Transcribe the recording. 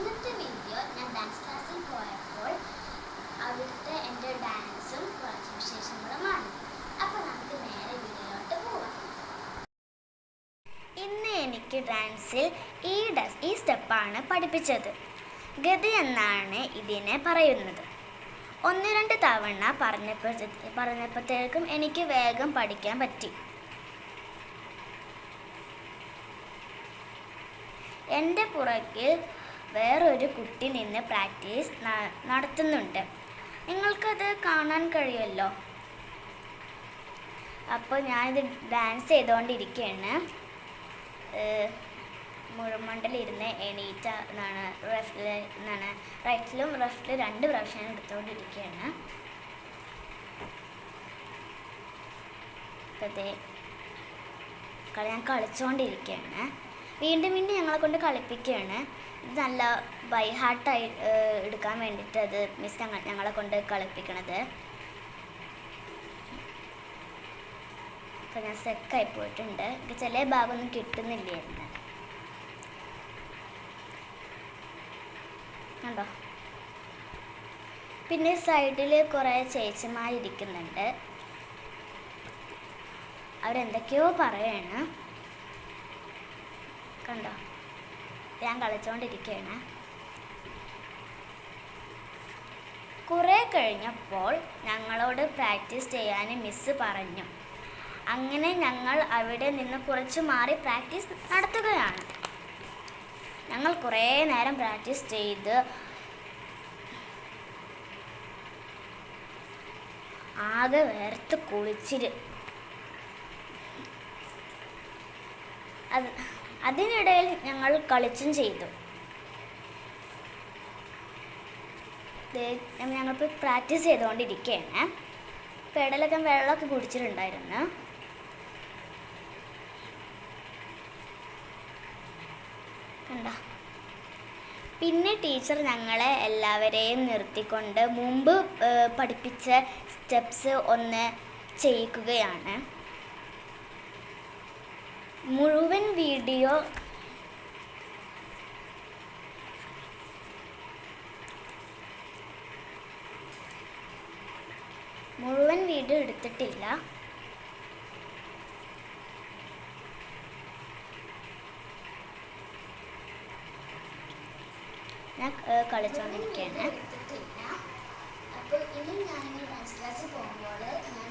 ഇന്നത്തെ വീഡിയോ ഞാൻ ഡാൻസ് ക്ലാസ്സിൽ പോയപ്പോൾ അവിടുത്തെ എന്റെ ഡാൻസും കുറച്ച് വിശേഷങ്ങളുമാണ് അപ്പോൾ നമുക്ക് നേരെ വീഡിയോയിലോട്ട് പോവാം. ഇന്ന് എനിക്ക് ഡാൻസിൽ ഈ ഈ സ്റ്റെപ്പാണ് പഠിപ്പിച്ചത്. ഗതി എന്നാണ് ഇതിനെ പറയുന്നത്. ഒന്ന് രണ്ട് തവണ പറഞ്ഞപ്പോൾ പറഞ്ഞപ്പോഴത്തേക്കും എനിക്ക് വേഗം പഠിക്കാൻ പറ്റി. എന്റെ പുറകിൽ വേറൊരു കുട്ടി നിന്ന് പ്രാക്ടീസ് നടത്തുന്നുണ്ട്. നിങ്ങൾക്കത് കാണാൻ കഴിയുമല്ലോ? അപ്പോൾ ഞാനിത് ഡാൻസ് ചെയ്തുകൊണ്ടിരിക്കുകയാണ് മുഴുമണ്ടലിരുന്ന് എണീറ്റ എന്നാണ് റെഫ്റ്റിൽ എന്നാണ് റൈറ്റിലും ലെഫ്റ്റിലും രണ്ട് പ്രാവശ്യം എടുത്തുകൊണ്ടിരിക്കുകയാണ് അതെ കളി ഞാൻ കളിച്ചുകൊണ്ടിരിക്കുകയാണ് വീണ്ടും വീണ്ടും ഞങ്ങളെ കൊണ്ട് കളിപ്പിക്കുകയാണ്. ഇത് നല്ല ബൈ ഹാർട്ടായി എടുക്കാൻ വേണ്ടിയിട്ട് അത് മിസ് ഞങ്ങൾ ഞങ്ങളെ കൊണ്ട് കളിപ്പിക്കണത്. ഇപ്പം ഞാൻ സെക്കായി പോയിട്ടുണ്ട്. എനിക്ക് ചില ഭാഗമൊന്നും കിട്ടുന്നില്ലായിരുന്നു കണ്ടോ? പിന്നെ സൈഡിൽ കുറേ ചേച്ചിമാരിക്കുന്നുണ്ട് അവരെന്തൊക്കെയോ പറയാണ്. കണ്ടോ? ഞാൻ കളിച്ചുകൊണ്ടിരിക്കുകയാണ് കുറേ കഴിഞ്ഞപ്പോൾ ഞങ്ങളോട് പ്രാക്ടീസ് ചെയ്യാൻ മിസ് പറഞ്ഞു. അങ്ങനെ ഞങ്ങൾ അവിടെ നിന്ന് കുറച്ച് മാറി പ്രാക്ടീസ് നടത്തുകയാണ്. ഞങ്ങൾ കുറേ നേരം പ്രാക്ടീസ് ചെയ്ത് ആകെ വേർത്ത് കുളിച്ചിര്. അത് അതിനിടയിൽ ഞങ്ങൾ കളിച്ചും ചെയ്തു. ഞങ്ങളിപ്പോൾ പ്രാക്ടീസ് ചെയ്തുകൊണ്ടിരിക്കുകയാണ്. പെടലൊക്കെ വെള്ളമൊക്കെ കുടിച്ചിട്ടുണ്ടായിരുന്നു. കണ്ടോ? പിന്നെ ടീച്ചർ ഞങ്ങളെ എല്ലാവരെയും നിർത്തിക്കൊണ്ട് മുമ്പ് പഠിപ്പിച്ച സ്റ്റെപ്സ് ഒന്ന് ചെയ്യിക്കുകയാണ്. മുഴുവൻ വീഡിയോ മുഴുവൻ വീഡിയോ എടുത്തിട്ടില്ല. ഞാൻ കളിച്ചുകൊണ്ടിരിക്കുകയാണ് അപ്പോൾ ഇനി ഞാനിങ്ങനെ ഡാൻസ് ക്ലാസ്സിൽ പോകുമ്പോൾ ഞാൻ